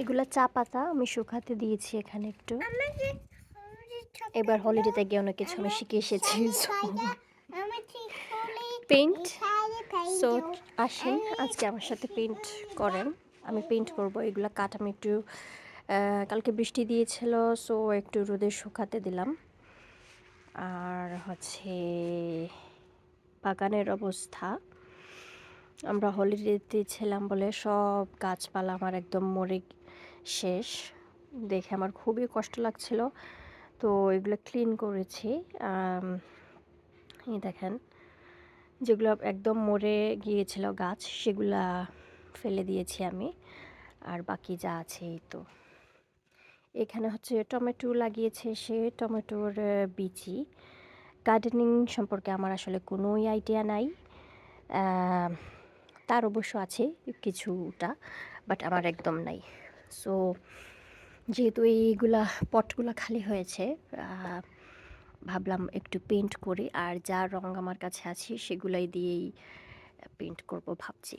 এগুলা চা পাতা আমি শুকাতে দিয়েছি এখানে একটু। এবার হলিডেতে গিয়ে অনেক কিছু আমি শিখে এসেছি পেইন্ট সো আসেন আজকে আমার সাথে পেইন্ট করেন। আমি পেন্ট করব এগুলা কাঠ আমি একটু কালকে বৃষ্টি দিয়েছিল সো একটু রোদে শুকাতে দিলাম। আর হচ্ছে বাগানের অবস্থা। আমরা হলিডেতে ছিলাম বলে সব গাছপালা আমার একদম মরে শেষ। দেখে আমার খুবই কষ্ট লাগছিল। তো এগুলো ক্লিন করেছি। দেখেন, যেগুলো একদম মরে গিয়েছিল গাছ, সেগুলা ফেলে দিয়েছি আমি। আর বাকি যা আছে এই তো। এখানে হচ্ছে টমেটো লাগিয়েছে সে, টমেটোর বিচি। গার্ডেনিং সম্পর্কে আমার আসলে কোনোই আইডিয়া নাই। তার অবশ্য আছে কিছুটা বাট আমার একদম নাই। সো যেহেতু এইগুলা পটগুলা খালি হয়েছে ভাবলাম একটু পেন্ট করি, আর যা রঙ আমার কাছে আছে সেগুলাই দিয়েই পেন্ট করব ভাবছি।